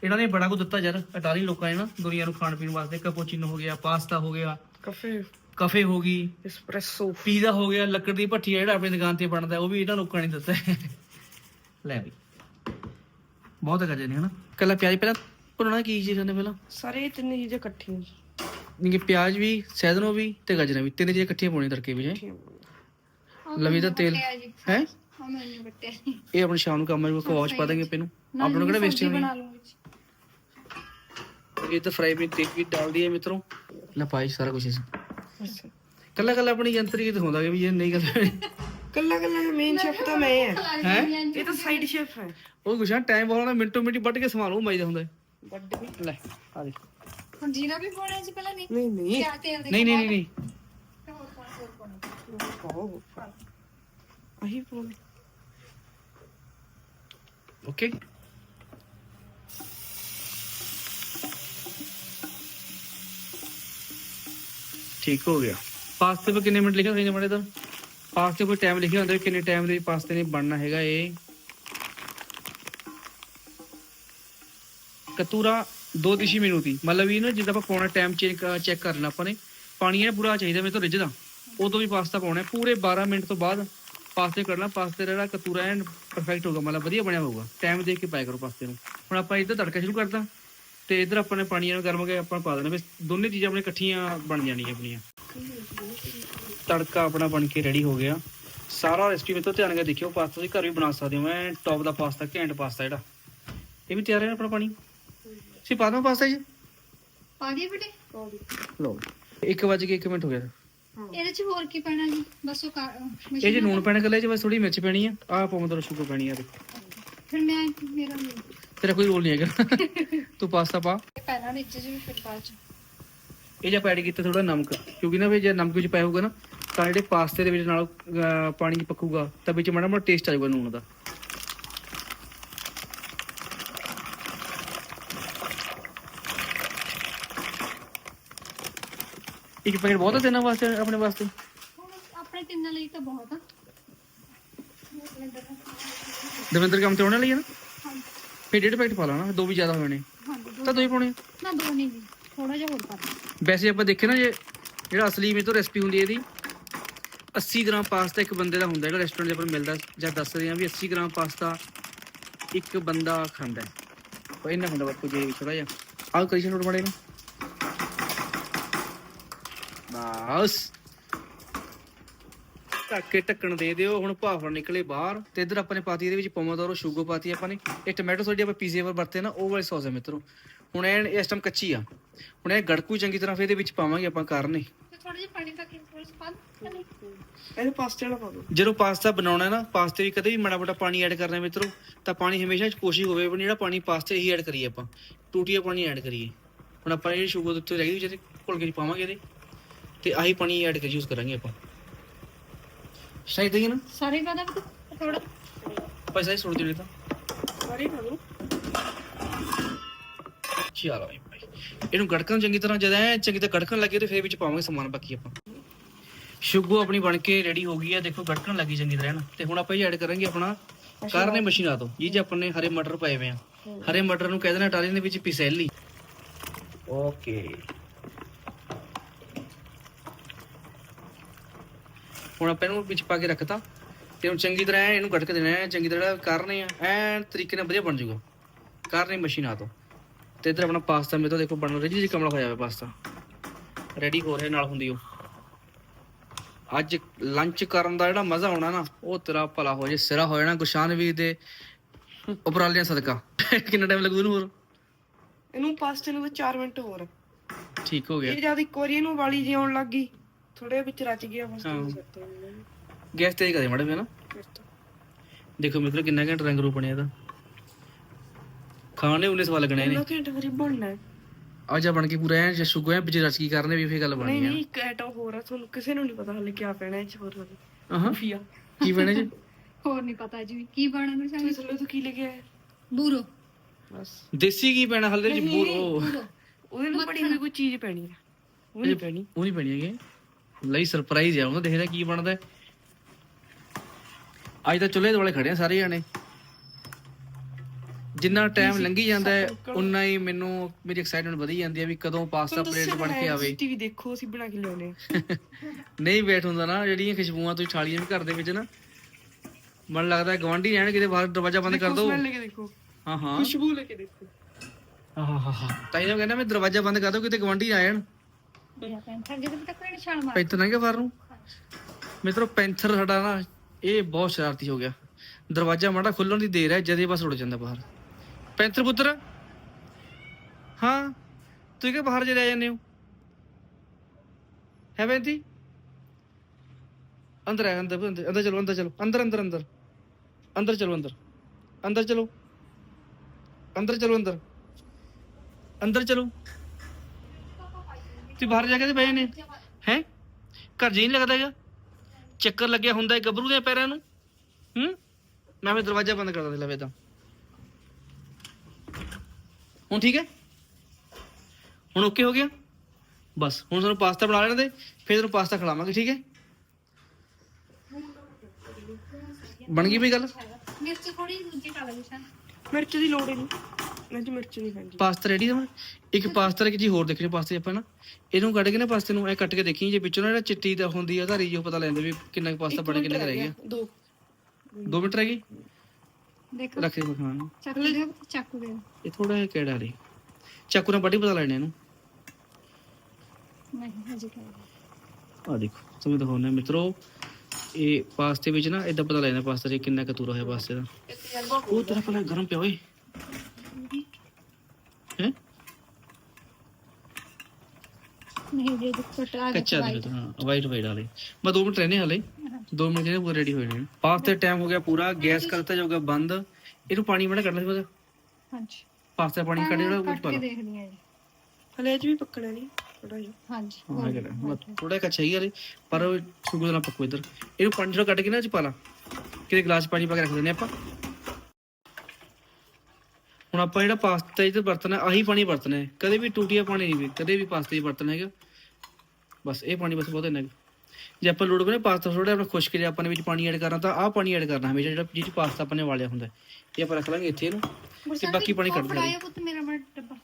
ਇਹਨਾਂ ਨੇ ਬੜਾ ਕੁ ਦਿੱਤਾ ਯਾਰ ਇਟਾਲੀਅਨ ਲੋਕਾਂ ਨੇ ਨਾ ਦੁਨੀਆ ਨੂੰ ਖਾਣ ਪੀਣ ਵਾਸਤੇ। ਕਪੋਚੀਨੋ ਹੋ ਗਿਆ ਪਾਸਤਾ ਹੋ ਗਿਆ ਕਾਫੀ। ਕਫੇ ਹੋ ਗਈ ਐਸਪ੍ਰੈਸੋ ਪੀਜ਼ਾ ਹੋ ਗਿਆ ਲੱਕੜ ਦੀ ਭੱਠੀ ਜਿਹੜਾ ਆਪਣੀ ਦੁਕਾਨ ਤੇ ਬਣਦਾ ਉਹ ਵੀ ਇਹਨਾਂ ਲੋਕਾਂ ਨੇ ਦਿੱਤਾ ਲੈ ਵੀ। ਬਹੁਤ ਗਜੇ ਨੇ ਹਨਾ? ਕੱਲਾ ਪਿਆਜ਼ ਪਹਿਲਾਂ ਭੁੰਨਣਾ ਕੀ ਚੀਜ਼ਾਂ ਨੇ ਪਹਿਲਾਂ? ਸਾਰੇ ਤਿੰਨ ਚੀਜ਼ਾਂ ਇਕੱਠੀਆਂ ਨਹੀਂ ਕਿ ਪਿਆਜ਼ ਵੀ ਸੈਦਨੋ ਵੀ ਤੇ ਗਜਰਾਂ ਵੀ। ਤਿੰਨ ਚੀਜ਼ਾਂ ਇਕੱਠੀਆਂ ਪਾਉਣੀਆਂ ਤੜਕੇ ਵਿੱਚ ਲਵੀ ਦਾ ਤੇਲ ਹੈ? ਇਹ ਆਪਣੇ ਸ਼ਾਮ ਨੂੰ ਕੰਮ ਆ ਜਾਊਗਾ ਕਵਾਚ ਪਾ ਦਾਂਗੇ ਆਪਾਂ ਆਪਾਂ ਨੂੰ ਕਿਹੜਾ ਵੇਸਟ ਹੋਣੀ? ਬਣਾ ਲਵਾਂਗੇ ਇਹ ਤਾਂ ਫਰਾਈ ਵੀ ਤੇਲ ਵੀ ਡਾਲਦੀ ਹੈ ਮਿੱਤਰੋ। ਲੈ ਪਾਈ ਸਾਰਾ ਕੁਝ ਇਸ ਕੱਲਾ ਕੱਲਾ ਆਪਣੀ ਯੰਤਰੀ ਦਿਖਾਉਂਦਾ ਕਿ ਵੀ ਇਹ ਨਹੀਂ ਕਰਦਾ। ਕੱਲਾ ਕੱਲਾ ਮੇਨ ਸ਼ੈਫ ਤਾਂ ਮੈਂ ਹੈ। ਹੈ? ਇਹ ਤਾਂ ਸਾਈਡ ਸ਼ੈਫ ਹੈ। ਉਹ ਗੁਸ਼ਾ ਟਾਈਮ ਬਹੁਤ ਨਾ ਮਿੰਟੋ ਮਿੰਟੀ ਵੱਢ ਕੇ ਸਮਾਨ ਉਹ ਮਾਈਦਾ ਹੁੰਦਾ ਹੈ। ਵੱਡੇ ਲੈ ਆ ਦੇ ਹੁਣ ਜੀਰਾ ਵੀ ਪਾਉਣਾ ਜੀ ਪਹਿਲਾਂ ਨਹੀਂ? ਨਹੀਂ ਨਹੀਂ। ਕਿਆ ਤੇਲ ਦੇ ਨਹੀਂ ਨਹੀਂ ਨਹੀਂ ਨਹੀਂ। ਉਹ ਪਾਉਣਾ ਹੋਰ ਪਾਉਣਾ। ਉਹ ਅਹੀ ਪੋਲੇ ਓਕੇ ਠੀਕ ਹੋ ਗਿਆ। ਪਾਸਤੇ 'ਤੇ ਕਿੰਨੇ ਮਿੰਟ ਲਿਖਿਆ ਹੋਇਆ ਮੜੇ ਤਾਂ ਪਾਸਤੇ ਕੋਈ ਟਾਈਮ ਲਿਖਿਆ ਹੁੰਦਾ ਕਿੰਨੇ ਟਾਈਮ ਦੇ ਪਾਸਤੇ ਨੇ ਬਣਨਾ ਹੈਗਾ ਇਹ? ਕਤੂਰਾ 2 ਦਿਸ਼ੀ ਮਿੰਟੀ ਮਤਲਬ ਇਹ ਨਾ ਜਿੱਦਾਂ ਆਪਾਂ ਪਾਉਣਾ ਟਾਈਮ ਚੇਕ ਚੈੱਕ ਕਰਨਾ ਆਪਾਂ ਨੇ। ਪਾਣੀ ਇਹ ਪੂਰਾ ਚਾਹੀਦਾ ਮੇਰੇ ਤੋਂ ਰਿੱਝਦਾ ਉਦੋਂ ਵੀ ਪਾਸਤਾ ਪਾਉਣਾ। ਪੂਰੇ 12 ਮਿੰਟ ਤੋਂ ਬਾਅਦ ਪਾਸਤੇ ਕਰਨਾ ਪਾਸਤੇ ਦਾ ਜਿਹੜਾ ਕਤੂਰਾ ਐਨ ਪਰਫੈਕਟ ਹੋਊਗਾ ਮਤਲਬ ਵਧੀਆ ਬਣਿਆ ਹੋਊਗਾ। ਟਾਈਮ ਦੇਖ ਕੇ ਪਾਇਆ ਕਰੋ ਪਾਸਤੇ ਨੂੰ। ਹੁਣ ਆਪਾਂ ਇੱਧਰ ਤੜਕਾ ਸ਼ੁਰੂ ਕਰਦਾ ਤੇ ਇੱਧਰ ਆਪਾਂ ਨੇ ਪਾਣੀ ਨੂੰ ਗਰਮ ਕੇ ਆਪਾਂ ਪਾ ਦੇਣਾ। ਵੀ ਦੋਨੇ ਚੀਜ਼ਾਂ ਆਪਣੇ ਇਕੱਠੀਆਂ ਬਣ ਜਾਣੀਆਂ ਆਪਣੀਆਂ। ਤੜਕਾ ਆਪਣਾ ਬਣ ਕੇ ਰੈਡੀ ਹੋ ਗਿਆ। ਸਾਰਾ ਰੈਸਪੀ ਮੇਰੇ ਤੋਂ ਧਿਆਨ ਨਾਲ ਦੇਖਿਓ ਪਾਸਤਾ ਤੁਸੀਂ ਘਰ ਵੀ ਬਣਾ ਸਕਦੇ ਹੋ। ਮੈਂ ਟੌਪ ਦਾ ਪਾਸਤਾ ਘੈਂਟ ਪਾਸਤਾ ਜਿਹੜਾ। ਇਹ ਵੀ ਤਿਆਰ ਹੈ ਆਪਣਾ ਪਾਣੀ? ਸੀ ਪਾ ਦਵਾਂ ਪਾਸਤਾ ਜੀ। ਪਾ ਦਈਏ ਬੇਟੇ। ਲਓ 1 ਵਜੇ ਕੇ 1 ਮਿੰਟ ਹੋ ਗਿਆ। ਇਹਦੇ ਚ ਹੋਰ ਕੀ ਪੈਣਾ ਜੀ? ਬਸ ਉਹ ਕਾ- ਇਹ ਜੇ ਨੂਣ ਪੈਣਾ ਕੱਲੇ ਚ ਬਸ ਥੋੜੀ ਮਿਰਚ ਪੈਣੀ ਆ। ਆਹ ਪਾਉਂ ਤਾਂ ਸ਼ੂਗਰ ਪੈਣੀ ਆ ਇਹਦੇ। ਫਿਰ ਮੈਂ ਮੇਰਾ ਨਹੀਂ ਤੇਰਾ ਕੋਈ ਰੋਲ ਨਹੀਂ ਹੈਗਾ। ਤੂੰ ਪਾਸਤਾ ਪਾ। ਪਹਿਲਾਂ ਨੀਚੇ ਜੀ ਫਿਰ ਬਾਅਦ ਚ। ਇਹ ਜਾਂ ਐਡ ਕੀਤਾ ਥੋੜਾ ਨਮਕ ਕਿਉਂਕਿ ਨਾ ਵੀ ਜੇ ਨਮਕ ਵਿੱਚ ਪਾਇਆ ਹੋਊਗਾ ਨਾ ਤਾਂ ਜਿਹੜੇ ਪਾਸਤੇ ਦੇ ਵਿੱਚ ਨਾਲ ਅਹ, ਪਾਣੀ ਪੱਕੂਗਾ ਤਾਂ ਵਿੱਚ ਮਾੜਾ ਮਾੜਾ ਟੇਸਟ ਆ ਜਾਊਗਾ ਨੂਣ ਦਾ। ਇੱਕ ਪੈਕੇਟ ਬਹੁਤ ਹੈ ਤੇਨਾਂ ਵਾਸਤੇ ਆਪਣੇ ਵਾਸਤੇ? ਆਪਣੇ ਤਿੰਨਾਂ ਲਈ ਤਾਂ ਬਹੁਤ ਆ। ਦਵਿੰਦਰ ਕੰਮ ਤੇ ਆਉਣ ਵਾਲੀ ਹੈ ਨਾ? ਫਿਰ ਡੇਢ ਪੈਕੇਟ ਪਾ ਲੈਣਾ ਦੋ ਵੀ ਜ਼ਿਆਦਾ ਹੋ ਜਾਣੇ ਤਾਂ ਦੋ ਹੀ ਪਾਉਣੇ ਆ। ਨਾ ਦੋ ਨਹੀਂ ਜੀ ਥੋੜਾ ਜਿਹਾ ਹੋਰ ਪਾ। ਵੈਸੇ ਆਪਾਂ ਦੇਖੇ ਨਾ ਜੇ ਜਿਹੜਾ ਅਸਲੀ ਮੇ ਤੋਂ ਰੈਸਪੀ ਹੁੰਦੀ ਹੈ ਇਹਦੀ 80 ਗ੍ਰਾਮ ਪਾਸਤਾ ਇੱਕ ਬੰਦੇ ਦਾ ਹੁੰਦਾ ਜਿਹੜਾ ਰੈਸਟੋਰੈਂਟ ਦੇ ਉੱਪਰ ਮਿਲਦਾ ਜਾਂ ਦੱਸ ਰਹੇ ਆ ਵੀ 80 ਗ੍ਰਾਮ ਪਾਸਤਾ ਇੱਕ ਬੰਦਾ ਖਾਂਦਾ ਹੈ। ਉਹ ਇੰਨਾ ਹੁੰਦਾ ਬਾਪੂ ਜੀ ਥੋੜਾ ਜਿਹਾ। ਆਹ ਕਰੀ ਛੋੜ ਮੜੇ ਨੂੰ। ਬਸ। ਢੱਕ ਕੇ ਢੱਕਣ ਦੇ ਦਿਓ ਹੁਣ ਭਾਫੜ ਨਿਕਲੇ ਬਾਹਰ। ਤੇ ਇਧਰ ਆਪਾਂ ਨੇ ਪਾਤੀ ਇਹਦੇ ਵਿੱਚ ਪੋਮੋਦੋਰੋ ਸ਼ੂਗਰ ਪਾਤੀ ਆਪਾਂ ਨੇ। ਇਹ ਟੋਮੈਟੋ ਜਿਹੜੀ ਆਪਾਂ ਪੀਜ਼ੇ ਪਰ ਵਰਤੇ ਨਾ ਉਹ ਵਾਲੀ ਸੌਸ ਹੈ ਮਿੱਤਰੋ। ਹੁਣ ਇਹ ਇਸ ਟਾਈਮ ਕੱਚੀ ਆ। ਹੁਣ ਇਹ ਗੜਕੂ ਚੰਗੀ ਤਰ੍ਹਾਂ ਫਿਰ ਇਹਦੇ ਵਿੱਚ ਪਾਵਾਂਗੇ ਆਪਾਂ ਕਰਨੇ ਤੇ ਥੋੜਾ ਜਿਹਾ ਪਾਣੀ ਪਾ ਕੇ ਥੋੜਾ ਜਿਹਾ ਪਾ? ਇਹਦੇ ਪਾਸਤੇ ਵਾਲਾ ਪਾ ਦੋ। ਜਦੋਂ ਪਾਸਤਾ ਬਣਾਉਣਾ ਨਾ ਪਾਸਤੇ ਵੀ ਕਦੇ ਵੀ ਮਾੜਾ ਮੋਟਾ ਪਾਣੀ ਐਡ ਕਰਨਾ ਮਿੱਤਰੋ ਤਾਂ ਪਾਣੀ ਹਮੇਸ਼ਾ ਕੋਸ਼ਿਸ਼ ਹੋਵੇ ਵੀ ਜਿਹੜਾ ਪਾਣੀ ਪਾਸਤੇ ਹੀ ਐਡ ਕਰੀਏ ਆਪਾਂ। ਟੂਟੀਆ ਪਾਣੀ ਐਡ ਕਰੀਏ। ਹੁਣ ਆਪਾਂ ਇਹ ਸ਼ੂਗਰ ਦੇ ਉੱਤੇ ਰਹਿ ਗਈ ਜਿਹਦੇ ਘੁਲ ਕੇ ਪਾਵਾਂਗੇ ਇਹਦੇ। ਤੇ ਆਹੀ ਪਾਣੀ ਐਡ ਕੇ ਯੂਜ਼ ਕਰਾਂਗੇ ਆਪਾਂ। ਸਹੀ ਦੇਗੀ ਨਾ। ਸਾਰੇ ਪਾ ਦਾਂ ਥੋੜਾ ਪੈਸਾ ਹੀ ਸੁੱਟ ਦੇਣੇ ਤਾਂ। ਸਾਰੇ ਦੋ ਚਲੋ ਭਾਈ ਭਾਈ। ਇਹਨੂੰ ਗੜਕਣ ਚੰਗੀ ਤਰ੍ਹਾਂ ਜਦ ਐ ਚੰਗੀ ਤਰ੍ਹਾਂ ਗੜਕਣ ਲੱਗੇ ਤੇ ਫਿਰ ਵਿੱਚ ਪਾਵਾਂਗੇ ਸਮਾਨ ਬਾਕੀ ਆਪਾਂ। ਸ਼ੁਗੋ ਆਪਣੀ ਬਣ ਕੇ ਰੈਡੀ ਹੋ ਗਈ ਹੈ ਦੇਖੋ ਗੜਕਣ ਲੱਗੀ ਚੰਗੀ ਤਰ੍ਹਾਂ ਨਾ। ਤੇ ਹੁਣ ਆਪਾਂ ਇਹ ਐਡ ਕਰਾਂਗੇ ਆਪਣਾ ਕਰਨੇ ਮਸ਼ੀਨਾਂ ਤੋਂ। ਜੀ ਜੇ ਆਪਾਂ ਨੇ ਹਰੇ ਮਟਰ ਪਾਏ ਹੋਏ ਆ। ਹਰੇ ਮਟਰ ਨੂੰ ਕਹਿ ਦੇਣਾ ਟਾਲੀ ਦੇ ਵਿੱਚ ਪਿਸੈਲੀ। ਓਕੇ। ਹੁਣ ਆਪਾਂ ਇਹਨੂੰ ਵਿੱਚ ਪਾ ਕੇ ਰੱਖਤਾ ਤੇ ਹੁਣ ਚੰਗੀ ਤਰ੍ਹਾਂ ਇਹਨੂੰ ਗੜਕ ਦੇਣਾ ਹੈ ਚੰਗੀ ਤਰ੍ਹਾਂ ਕਰਨੇ ਆ ਐਨ ਤਰੀਕੇ ਨਾਲ ਵਧੀਆ ਬਣ ਜਾਊਗਾ। ਕਰਨੇ ਮਸ਼ੀਨਾਂ ਤੋਂ। ਤੇ ਇਧਰ ਆਪਣਾ ਪਾਸਤਾ ਮੇਰੇ ਤੋਂ ਦੇਖੋ ਬਣ ਰਿਹਾ ਜੀ ਕਮਲਾ ਹੋਇਆ ਹੋਇਆ ਪਾਸਤਾ। ਰੈਡੀ ਹੋ ਰਿਹਾ ਨਾਲ ਹੁੰਦੀ ਉਹ। ਅੱਜ ਲੰਚ ਕਰਨ ਦਾ ਜਿਹੜਾ ਮਜ਼ਾ ਆਉਣਾ ਨਾ ਉਹ ਤੇਰਾ ਭਲਾ ਹੋ ਜੇ ਸਿਰਾ ਹੋ ਜਾਣਾ ਗੁਸ਼ਾਨ ਵੀ ਦੇ ਉਪਰਾਲਿਆਂ ਸਦਕਾ। ਕਿੰਨਾ ਟਾਈਮ ਲੱਗੂ ਇਹਨੂੰ ਹੋਰ? ਇਹਨੂੰ ਪਾਸਤੇ ਨੂੰ 4 ਮਿੰਟ ਹੋਰ। ਠੀਕ ਹੋ ਗਿਆ। ਇਹ ਜਦ ਇੱਕ ਵਾਰੀ ਇਹਨੂੰ ਵਾਲੀ ਜੀ ਆਉਣ ਲੱਗ ਗਈ ਥੋੜੇ ਵਿੱਚ ਰਚ ਗਿਆ ਨੂੰ ਹਾਂ। ਗੈਸ ਤੇਜ਼ ਕਰੇ ਮੈਡਮ ਹੈ ਨਾ। ਫਿਰ ਦੇਖੋ ਮਿੱਤਰੋ ਕਿੰਨਾ ਘੰਟਾ ਰੰਗ ਰੂਪ ਬਣਿਆ ਇਹਦਾ। ਖਾਣੇ ਉਹਨੇ ਸਵਾਲ ਲੱਗਣੇ ਨੇ। ਇੰਨਾ ਘੰਟੇ ਵਾਰੀ ਬਣਨਾ ਹੈ। ਆ ਜਾ ਬਣ ਕੇ ਪੂਰਾ ਐ ਸ਼ੁਗੋ ਐ ਵਿੱਚ ਰਚ ਕੀ ਕਰਨੇ ਵੀ ਫੇਰ ਗੱਲ ਨਹੀਂ ਬਣਨੀ ਨਹੀਂ ਇੱਕ ਐਟਮ ਹੋਰ ਆ ਤੁਹਾਨੂੰ ਕਿਸੇ ਨੂੰ ਨਹੀਂ ਪਤਾ ਹਲੇ ਕੀ ਪੈਣਾ ਇਹ ਚ ਹੋਰ ਵਾਲੀ। ਆ ਹਾਂ ਫੀਆ ਕੀ ਬਣੇ ਜੀ? ਹੋਰ ਨਹੀਂ ਪਤਾ ਜੀ ਕੀ ਪਾਣਾ ਨੂੰ ਤੁਸੀਂ ਚਾਹੀਦਾ ਥੱਲੇ ਤੋਂ ਕੀ ਲਿਖਿਆ ਹੈ ਬੂਰੋ। ਬਸ। ਦੇਸੀ ਕੀ ਪੈਣਾ ਹਲਦੇ ਵਿੱਚ ਬੂਰ। ਉਹ ਉਹਦੇ ਨਾਲ ਬੜੀ ਹੋਈ ਕੋਈ ਚੀਜ਼ ਪੈਣੀ ਹੈ ਉਹ ਨਹੀਂ ਪੈਣੀ। ਉਹ ਨਹੀਂ ਬਣੀ ਹੈਗੀ। ਲਈ ਸਰਪ੍ਰਾਈਜ਼ ਆ। ਉਹ ਦੇਖਦਾ ਕੀ ਬਣਦਾ। ਅੱਜ ਤਾਂ ਚੁੱਲ੍ਹੇ ਦੁਆਲੇ ਖੜੇ ਆ ਸਾਰੇ ਜਾਣੇ। ਜਿੰਨਾ ਟਾਈਮ ਲੰਘੀ ਜਾਂਦਾ ਹੈ ਉਨਾ ਹੀ ਮੈਨੂੰ ਮੇਰੀ ਐਕਸਾਈਟਮੈਂਟ ਵਧੀ ਜਾਂਦੀ ਹੈ ਵੀ ਕਦੋਂ ਪਾਸਤਾ ਪਲੇਟ ਬਣ ਕੇ ਆਵੇ। ਟੀਵੀ ਦੇਖੋ ਅਸੀਂ ਬਣਾ ਕੇ ਲਿਆਉਨੇ ਨਹੀਂ ਵੇਟ ਹੁੰਦਾ ਨਾ ਜਿਹੜੀਆਂ ਖੁਸ਼ਬੂਆਂ ਤੁਸੀਂ ਛਾਲੀਆਂ ਵੀ ਘਰ ਦੇ ਵਿੱਚ ਨਾ ਮਨ ਲੱਗਦਾ ਗਵਾਂਢੀ ਰਹਿਣ ਕਿਤੇ ਬਾਹਰ ਦਰਵਾਜ਼ਾ ਬੰਦ ਕਰ ਦੋ। ਸਮੈਲ ਲੈ ਕੇ ਦੇਖੋ। ਹਾਂ ਹਾਂ। ਖੁਸ਼ਬੂ ਲੈ ਕੇ ਦੇਖੋ। ਆਹ ਹਾ ਹਾ ਤਾਂ ਇਹ ਕਹਿੰਦਾ ਮੈਂ ਦਰਵਾਜ਼ਾ ਬੰਦ ਕਰ ਦੋ ਕਿਤੇ ਗਵਾਂਢੀ ਆ ਜਾਣ ਪੈਂਥਰ ਮਾਰ ਪੈਂਥਰ ਨਾ ਕਿ ਬਾਹਰ ਨੂੰ? ਮਿੱਤਰੋ ਪੈਂਥਰ ਸਾਡਾ ਨਾ ਇਹ ਬਹੁਤ ਸ਼ਰਾਰਤੀ ਹੋ ਗਿਆ। ਦਰਵਾਜ਼ਾ ਮਾੜਾ ਖੁੱਲਣ ਦੀ ਦੇਰ ਹੈ ਜਦੇ ਬਸ ਉੜ ਜਾਂਦਾ ਬਾਹਰ। ਪੈਂਥਰ ਪੁੱਤਰ? ਹਾਂ ਤੁਸੀਂ ਕਿ ਬਾਹਰ ਜੇ ਰਹਿ ਜਾਂਦੇ ਹੋ? ਹੈ ਬੈਂਤੀ ਅੰਦਰ ਆ ਅੰਦਰ ਅੰਦਰ ਚਲੋ ਅੰਦਰ ਚਲੋ ਅੰਦਰ ਅੰਦਰ ਅੰਦਰ। ਅੰਦਰ ਚਲੋ ਅੰਦਰ। ਅੰਦਰ ਚਲੋ। ਅੰਦਰ ਚਲੋ ਅੰਦਰ। ਅੰਦਰ ਚਲੋ। ਤੁਸੀਂ ਬਾਹਰ ਜਾ ਕੇ ਤੇ ਬਹਿ ਨੇ ਹੈ? ਘਰ ਜੀ ਨਹੀਂ ਲੱਗਦਾ ਹੈਗਾ? ਚੱਕਰ ਲੱਗਿਆ ਹੁੰਦਾ ਹੈ ਗੱਭਰੂ ਦੇ ਪੈਰਾਂ ਨੂੰ। ਹੂੰ? ਮੈਂ ਵੀ ਦਰਵਾਜ਼ਾ ਬੰਦ ਕਰ ਦਿੰਦਾ ਲਵੇ ਤਾਂ। ਹੁਣ ਠੀਕ ਹੈ? ਹੁਣ ਓਕੇ ਹੋ ਗਿਆ? ਬਸ ਹੁਣ ਤੁਹਾਨੂੰ ਪਾਸਤਾ ਬਣਾ ਲੈਣ ਦੇ ਫਿਰ ਤੁਹਾਨੂੰ ਪਾਸਤਾ ਖਿਲਾਵਾਂਗੇ ਠੀਕ ਹੈ? ਬਣ ਗਈ ਵੀ ਗੱਲ? ਮਿਰਚ ਥੋੜੀ ਦੂਜੀ ਪਾ ਲੈ ਵਿਸ਼ਾ ਮਿਰਚ ਦੀ ਲੋੜ ਹੀ ਨਹੀਂ। ਮੈਂ ਜੀ ਮਿਰਚ ਨਹੀਂ ਖਾਂਦੀ। ਪਾਸਤਾ ਰੈਡੀ ਹੈ ਇੱਕ ਪਾਸਤਾ ਇੱਕ ਚੀਜ਼ ਹੋਰ ਦੇਖਣੀ ਪਾਸਤੇ ਆਪਾਂ ਨਾ। ਇਹਨੂੰ ਕੱਢ ਕੇ ਨਾ ਪਾਸਤੇ ਨੂੰ ਐ ਕੱਟ ਕੇ ਦੇਖੀ ਜੇ ਵਿੱਚੋਂ ਨਾ ਜਿਹੜਾ ਚਿੱਟੀ ਦਾ ਹੁੰਦੀ ਆ ਧਾਰੀ ਜੋ ਪਤਾ ਲੈਂਦੇ ਵੀ ਕਿੰਨਾ ਕੁ ਪਾਸਤਾ ਬਣੇ ਕਿੰਨਾ ਕੁ ਰਹਿ ਗਿਆ। ਦੋ। 2 ਮਿੰਟ ਰਹਿ ਗਈ? ਦੇਖੋ। ਰੱਖ ਦੇ ਖਾਣ ਨੂੰ। ਚਾਕੂ ਦੇ ਚਾਕੂ ਦੇ ਇਹ ਥੋੜਾ ਜਿਹਾ ਕਿਹੜਾ ਰੇ? ਚਾਕੂ ਨਾਲ ਵੱਡੀ ਪਤਾ ਲੈਣੇ ਇਹਨੂੰ। ਨਹੀਂ ਹਜੇ ਕਰ ਆ ਦੇਖੋ ਤੁਹਾਨੂੰ ਦਿਖਾਉਂਦੇ ਹਾਂ ਮਿੱਤਰੋ। ਇਹ ਪਾਸਤੇ ਵਿੱਚ ਨਾ ਇਦਾਂ ਪਤਾ ਲੱਗਦਾ ਪਾਸਤਾ ਦੇ ਕਿੰਨਾ ਕਤੂਰਾ ਹੋਇਆ ਪਾਸਤੇ ਦਾ। ਉਹ ਤੇਰਾ ਪਹਿਲਾਂ ਗਰਮ ਪਿਆ ਓਏ ਹੈ ਨਹੀਂ ਜੇ ਦੁੱਖ ਆ ਕੱਚਾ ਦੇ ਹਾਂ ਵਾਈਟ ਵਾਈਟ ਵਾਲੇ। ਮੈਂ 2 ਮਿੰਟ ਰਹਿਣੇ ਹਲੇ। 2 ਮਿੰਟ ਜਿਹੜੇ ਪੂਰੇ ਰੈਡੀ ਹੋਏ ਨੇ। ਪਾਸਤੇ ਟਾਈਮ ਹੋ ਗਿਆ ਪੂਰਾ ਗੈਸ ਕਰਤਾ ਜਾਊਗਾ ਬੰਦ। ਇਹਨੂੰ ਪਾਣੀ ਬਣਾ ਕੱਢਣਾ ਸੀ ਬਸ ਹਾਂਜੀ। ਪਾਸਤਾ ਪਾਣੀ ਕੱਢ ਜਿਹੜਾ ਉਹ ਕੱਟ ਪਾ ਆ ਜੀ। ਹਲੇ ਇਹ ਵੀ ਪੱਕਣਾ ਨਹੀਂ ਥੋੜਾ ਜਿਹਾ। ਹਾਂਜੀ। ਹਾਂ ਹੈਗਾ ਥੋੜਾ ਕੱਚਾ ਹੀ ਹਲੇ ਪਰ ਸ਼ੁਗਰ ਨਾਲ ਪੱਕੋ ਇਧਰ। ਇਹਨੂੰ ਪਾਣੀ ਥੋੜਾ ਕੱਢ ਕੇ ਨਾ ਚ ਪਾ ਲਾ। ਕਿਤੇ ਗਲਾਸ ਪਾਣੀ ਪਾ ਕੇ ਰੱਖ ਦਿੰਦੇ ਆਪਾਂ। ਹੁਣ ਆਪਾਂ ਜਿਹੜਾ ਪਾਸਤਾ ਇਹ ਤੇ ਵਰਤਣਾ ਆਹੀ ਪਾਣੀ ਵਰਤਣਾ ਹੈ। ਕਦੇ ਵੀ ਟੂਟੀਆ ਪਾਣੀ ਨਹੀਂ ਕਦੇ ਵੀ ਪਾਸਤੇ 'ਚ ਵਰਤਣਾ ਹੈਗਾ। ਬਸ ਇਹ ਪਾਣੀ ਬਸ ਬਹੁਤ ਇੰਨਾ। ਜੇ ਆਪਾਂ ਲੋੜ ਪਵੇ ਪਾਸਤਾ ਥੋੜਾ ਆਪਣਾ ਖੁਸ਼ਕ ਜਿਹਾ ਆਪਾਂ ਨੇ ਵਿੱਚ ਪਾਣੀ ਐਡ ਕਰਨਾ ਤਾਂ ਆਹ ਪਾਣੀ ਐਡ ਕਰਨਾ ਹਮੇਸ਼ਾ ਜਿਹੜਾ ਜਿਹਦੇ ਪਾਸਤਾ ਆਪਾਂ ਨੇ ਵਾਲਿਆ ਹੁੰਦਾ। ਹੈ। ਇਹ ਆਪਾਂ ਰੱਖ ਲਾਂਗੇ ਇੱਥੇ ਇਹਨੂੰ ਤੇ ਬਾਕੀ ਪਾਣੀ ਕੱਢ ਪੁੱਤ ਮੇਰਾ ਡੱਬਾ।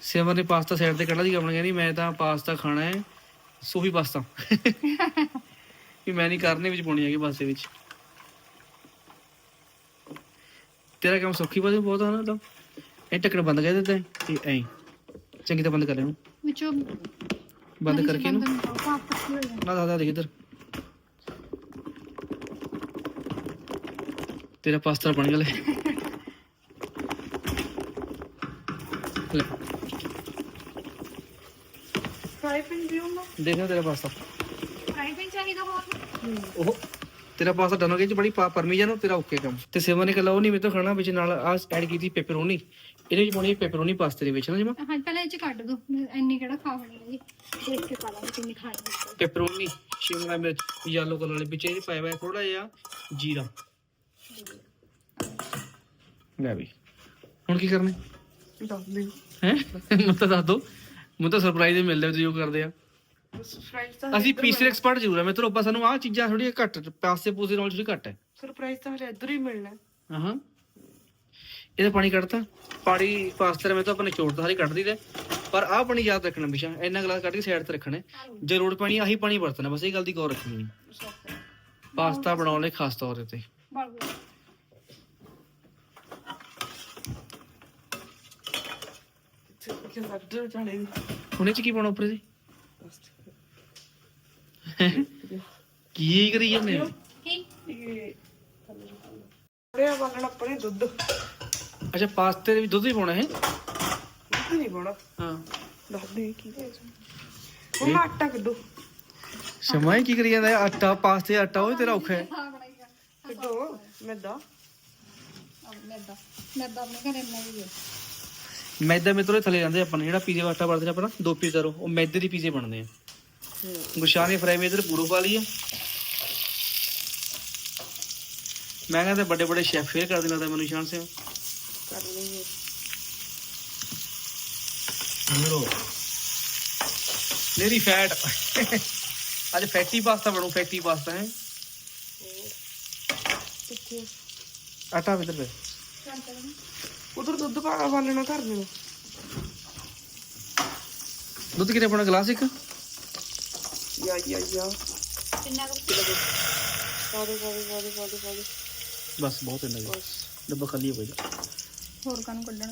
ਸਿਮਰ ਨੇ ਪਾਸਤਾ ਸਾਈਡ ਤੇ ਕੱਢਾ ਦੀ ਆਪਣਾ ਕਹਿੰਦੀ ਮੈਂ ਤਾਂ ਪਾਸਤਾ ਖਾਣਾ ਹੈ ਸੂਫੀ ਪਾਸਤਾ। ਵੀ ਮੈਂ ਨਹੀਂ ਕਰਨੇ ਵਿੱਚ ਪਾਉਣੀ ਹੈਗੀ ਪਾਸਤੇ ਵਿੱਚ। ਤੇਰਾ ਕੰਮ ਸੌਖੀ ਬਾਤ ਬਹੁਤ ਆ ਨਾ ਤਾਂ। ਇਹ ਟੱਕਰ ਬੰਦ ਕਰ ਦਿੱਤਾ ਤੇ ਐਂ। ਚੰਗੀ ਤਰ੍ਹਾਂ ਬੰਦ ਕਰ ਲੈਨੂੰ ਵਿੱਚੋਂ ਬੰਦ ਕਰਕੇ ਇਹਨੂੰ। ਪੱਕੀ ਹੋ ਨਾ ਦਾਦਾ ਦੇਖ ਇੱਧਰ। ਤੇਰਾ ਪਾਸਤਾ ਬਣ ਗਿਆ ਲੈ। ਫਰਾਈ ਪੈਨ ਵੀ ਹੁੰਦਾ ਦੇਖ ਨਾ ਤੇਰਾ ਪਾਸਤਾ। ਫਰਾਈ ਪੈਨ ਚਾਹੀਦਾ ਹੋਰ ਉਹ ਤੇਰਾ ਪਾਸਾ ਡਨ ਹੋ ਗਿਆ ਜੀ ਬੜੀ ਪਾ ਪਰਮੀ ਜਾਨੋ ਤੇਰਾ ਓਕੇ ਕੰਮ। ਤੇ ਸੇਵਾ ਨੇ ਕੱਲਾ ਉਹ ਨਹੀਂ ਮੇਰੇ ਤੋਂ ਖਾਣਾ ਵਿੱਚ ਨਾਲ ਆ ਐਡ ਕੀਤੀ ਪੈਪਰੋਨੀ ਇਹਦੇ ਵਿੱਚ ਪਾਉਣੀ ਪੈਪਰੋਨੀ ਪਾਸਤੇ ਦੇ ਵਿੱਚ ਨਾ ਜਿਵੇਂ ਹਾਂ ਪਹਿਲਾਂ ਇਹ ਚ ਕੱਢ ਦੋ ਇੰਨੀ ਕਿਹੜਾ ਖਾ ਹੋਣੀ ਜੀ। ਦੇਖ ਕੇ ਪਾ ਲਾਂਗੇ ਕਿੰਨੀ ਖਾਣੀ ਹੈ ਪੈਪਰੋਨੀ ਸ਼ਿਮਲਾ ਮਿਰਚ ਯੈਲੋ ਕਲਰ ਵਾਲੇ ਵਿੱਚ ਇਹ ਪਾਇਆ ਹੋਇਆ ਥੋੜਾ ਜਿਹਾ ਜੀਰਾ। ਲੈ ਵੀ। ਹੁਣ ਕੀ ਕਰਨੇ? ਦੱਸ ਦੇ ਹੈ? ਮੈਨੂੰ ਤਾਂ ਦੱਸ ਦੋ। ਮੈਨੂੰ ਤਾਂ ਸਰਪ੍ਰਾਈਜ਼ ਹੀ ਮਿਲਦਾ ਜੋ ਕਰਦੇ ਆ। ਸਰਪ੍ਰਾਈਜ਼ ਤਾਂ ਅਸੀਂ ਪੀਸੀ ਐਕਸਪਰਟ ਜ਼ਰੂਰ ਆ ਮਿੱਤਰੋ ਆਪਾਂ ਸਾਨੂੰ ਆਹ ਚੀਜ਼ਾਂ ਥੋੜੀਆਂ ਘੱਟ ਪਾਸੇ ਪੂਸੇ ਨਾਲ ਥੋੜੀ ਘੱਟ ਹੈ। ਸਰਪ੍ਰਾਈਜ਼ ਤਾਂ ਹਲੇ ਇੱਧਰ ਹੀ ਮਿਲਣਾ ਹੈ। ਇਹਦਾ ਪਾਣੀ ਕੱਢਤਾ। ਪਾਣੀ ਪਾਸਤੇ ਮੈਂ ਤਾਂ ਆਪਣੇ ਚੋੜਦਾ ਸਾਰੀ ਕੱਢ ਦੀਦਾ ਪਰ ਆਹ ਪਾਣੀ ਯਾਦ ਰੱਖਣਾ ਹਮੇਸ਼ਾ ਇੰਨਾ ਗਲਾਸ ਕੱਢ ਕੇ ਸਾਈਡ ਤੇ ਰੱਖਣਾ ਹੈ। ਜੇ ਲੋੜ ਪੈਣੀ ਆਹੀ ਪਾਣੀ ਵਰਤਣਾ ਬਸ ਇਹ ਗੱਲ ਦੀ ਗੌਰ ਰੱਖਣੀ ਪਾਸਤਾ ਬਣਾਉਣ ਲਈ ਖਾਸ ਤੌਰ ਤੇ। ਹੁਣ ਚ ਕੀ ਪਾਉਣਾ ਉੱਪਰ ਜੀ ਕੀ ਕਰੀ ਜਾਂਦੇ ਹੋ? ਥੋੜਿਆ ਬਾਲਣ ਆਪਣੇ ਦੁੱਧ। ਦੁੱਧ ਅੱਛਾ ਪਾਸਤੇ ਦੇ ਵਿੱਚ ਦੁੱਧ ਪਾਉਣਾ ਹੈ ਨਹੀਂ ਪਾਉਣਾ। ਹਾਂ। ਦੇ ਕੀ ਹੈ ਹੁਣ ਆਟਾ ਕੱਢੋ। ਸਮਾਂ ਕੀ ਕਰੀ ਜਾਂਦਾ ਹੈ? ਆਟਾ ਪਾਸਤੇ ਆਟਾ ਉਹ ਤੇਰਾ ਔਖਾ ਹੈ। ਕੱਢੋ ਮੈਦਾ। ਮੈਦਾ ਮੈਦਾ ਆਪਣੇ ਘਰੇ ਬਣਾਈ ਹੈ ਮੈਦਾ ਇਹ ਥੱਲੇ ਜਾਂਦੇ ਆਪਾਂ ਨੇ। ਜਿਹੜਾ ਪੀਜ਼ੇ ਦਾ ਆਟਾ ਵਰਤਦੇ ਆਪਾਂ ਨਾ ਦੋ ਪੀਜ਼ਾ ਰੋ ਉਹ ਮੈਦੇ ਦੀ ਪੀਜ਼ੇ ਬਣਦੇ ਆ। ਗੁਸ਼ਾਨ ਫਰਾਈ ਇਧਰ ਪੂਰੋ ਪਾ ਲਈ ਆ। ਮੈਂ ਕਹਿੰਦਾ ਵੱਡੇ ਵੱਡੇ ਸ਼ੈਫ ਫੇਲ ਕਰ ਦੇਣਾ ਤਾਂ ਮੈਨੂੰ ਸ਼ਾਨ ਸੇ ਕਰ ਲਈਏ ਲੋ ਮੇਰੀ ਫੈਟ ਅੱਜ ਫੈਟੀ ਪਾਸਤਾ ਬਣੂ ਫੈਟੀ ਪਾਸਤਾ ਹੈ। ਕਿੱਥੇ ਆਟਾ ਇਧਰ ਪੇ ਉਧਰ ਦੁੱਧ ਪਾ ਬਾਲਣਾ ਧਰ ਦੇਣਾ ਦੁੱਧ ਕਿਤੇ ਪਾਉਣਾ ਗਲਾਸ ਇੱਕ? ਕਿੰਨਾ ਕੁ ਪਾ ਦੇ ਪਾ ਦੇ ਪਾ ਦੇ ਪਾ ਦੇ ਪਾ ਦੇ ਬਸ ਬਹੁਤ ਇੰਨਾ ਜੀ। ਬਸ। ਡੱਬਾ ਖਾਲੀ ਹੋ ਗਿਆ। ਹੋਰ ਕਾਨੂੰ ਕੱਢਣਾ?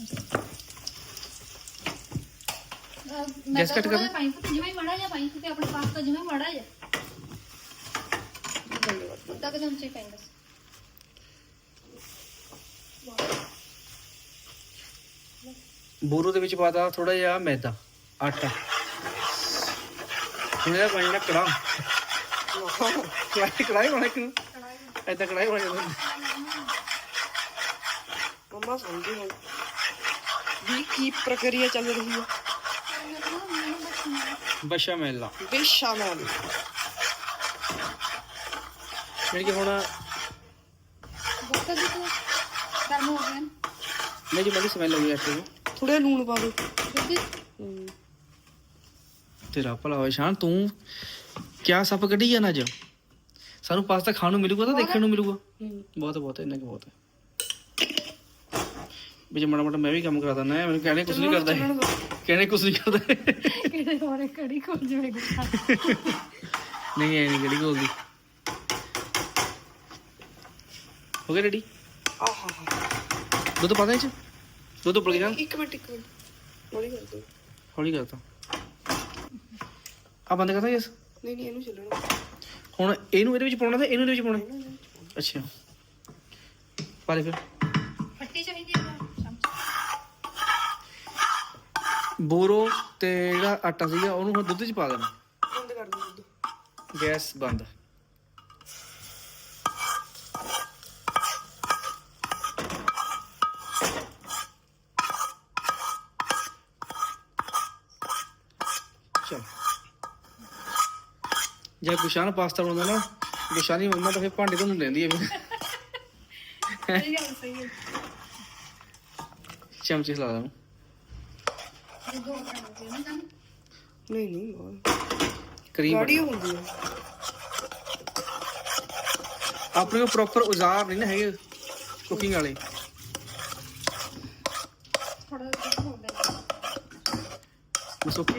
ਕੱਟ ਕਰ। ਪਾਈ ਪੁੱਤ ਜਿਵੇਂ ਮੜਾ ਜਾ ਪਾਈ ਤੇ ਆਪਣੇ ਪਾਸਤਾ ਜਿਵੇਂ ਮੜਾ ਜਾ ਤੱਕ ਚਮਚੇ ਪਾਈ ਬਸ। ਬੋਰੂ ਦੇ ਵਿੱਚ ਪਾਤਾ ਥੋੜਾ ਜਿਹਾ ਮੈਦਾ ਆਟਾ। ਇਹਦਾ ਪਾਣੀ ਦਾ ਕੜਾ ਕੜਾਈ ਕੜਾਈ ਬਣਾ ਕਿ ਐਦਾਂ ਕੜਾਈ ਬਣਾ ਜਾਂਦਾ ਮੰਮਾ ਸਮਝੀ ਹੁਣ। ਵੀ ਕੀ ਪ੍ਰਕਿਰਿਆ ਚੱਲ ਰਹੀ ਹੈ ਬੇਸ਼ਾਮਲ ਕਿ ਹੁਣ ਬਹੁਤ ਗਰਮ ਹੋ ਮੇਰੀ ਬੜੀ ਸਮੈਲ ਆਉਂਦੀ ਆਟੇ ਦੀ ਥੋੜਾ ਲੂਣ ਪਾ ਦੋ ਦੁੱਧ ਤੇਰਾ ਭਲਾ ਹੋਏ ਸ਼ਾਨ ਤੂੰ ਕਿਆ ਸੱਪ ਕੱਢੀ ਜਾਣਾ ਅੱਜ? ਸਾਨੂੰ ਪਾਸਤਾ ਖਾਣ ਨੂੰ ਮਿਲੂਗਾ ਤਾਂ ਦੇਖਣ ਨੂੰ ਮਿਲੂਗਾ। ਬਹੁਤ ਬਹੁਤ ਇੰਨਾ ਕਿ ਬਹੁਤ। ਹੈ ਵੀ ਜੇ ਮਾੜਾ ਮਾੜਾ ਮੈਂ ਵੀ ਕੰਮ ਕਰਾ ਦਿੰਦਾ ਮੈਨੂੰ ਕਹਿਣੇ ਕੁਝ ਨਹੀਂ ਕਰਦਾ ਇਹ। ਕਹਿਣੇ ਕੁਝ ਨਹੀਂ ਕਰਦਾ ਇਹ। ਕਿਹੜੇ ਹੋਰੇ ਕੜੀ ਖੋਲ ਜਵੇ ਨਹੀਂ ਐ ਨਹੀਂ ਕਿਹੜੀ ਬੋਲਦੀ ਹੋ ਗਿਆ ਰੈਡੀ ਆਹਾ। ਦੁੱਧ ਪਾ ਦੇ ਚ ਦੁੱਧ ਉੱਪਰ ਗਿਆ ਇੱਕ ਮਿੰਟ ਇੱਕ ਮਿੰਟ। ਹੌਲੀ ਕਰ ਦੋ। ਹੌਲੀ ਕਰਤਾ ਆ ਬੰਦ ਕਰਤਾ ਯਸ ਨਹੀਂ ਨਹੀਂ ਇਹਨੂੰ ਚੱਲਣਾ ਹੁਣ ਇਹਨੂੰ ਇਹਦੇ ਵਿੱਚ ਪਾਉਣਾ ਤੇ ਇਹਨੂੰ ਇਹਦੇ ਵਿੱਚ ਪਾਉਣਾ। ਅੱਛਾ। ਪਾ ਦੇ ਫਿਰ। ਫੱਟੀ ਚਾਹੀਦੀ ਹੈ ਬੋਰੋ ਤੇ ਜਿਹੜਾ ਆਟਾ ਸੀਗਾ ਉਹਨੂੰ ਹੁਣ ਦੁੱਧ 'ਚ ਪਾ ਦੇਣਾ। ਬੰਦ ਕਰ ਦੋ ਦੁੱਧ। ਗੈਸ ਬੰਦ। ਜੇ ਗੁਸ਼ਾਨ ਪਾਸਤਾ ਬਣਾਉਂਦਾ ਨਾ ਗੁਸ਼ਾਨੀ ਮੰਮਾ ਤਾਂ ਫਿਰ ਭਾਂਡੇ ਤੋਂ ਲੈਂਦੀ ਹੈ ਵੀ ਸਹੀ ਗੱਲ ਸਹੀ ਹੈ ਚਮਚੇ ਲਾ ਦਾਂ। ਨਾ ਕੰਮ ਨਹੀਂ ਨਹੀਂ ਬਹੁਤ ਕਰੀਮ ਗਾੜੀ ਹੁੰਦੀ ਹੈ ਆਪਣੇ ਕੋਲ ਪ੍ਰੋਪਰ ਔਜ਼ਾਰ ਨਹੀਂ ਨਾ ਹੈਗੇ ਕੁਕਿੰਗ ਵਾਲੇ। ਥੋੜਾ ਦੁੱਧ ਹੋ ਗਿਆ। ਬਸ ਓਕੇ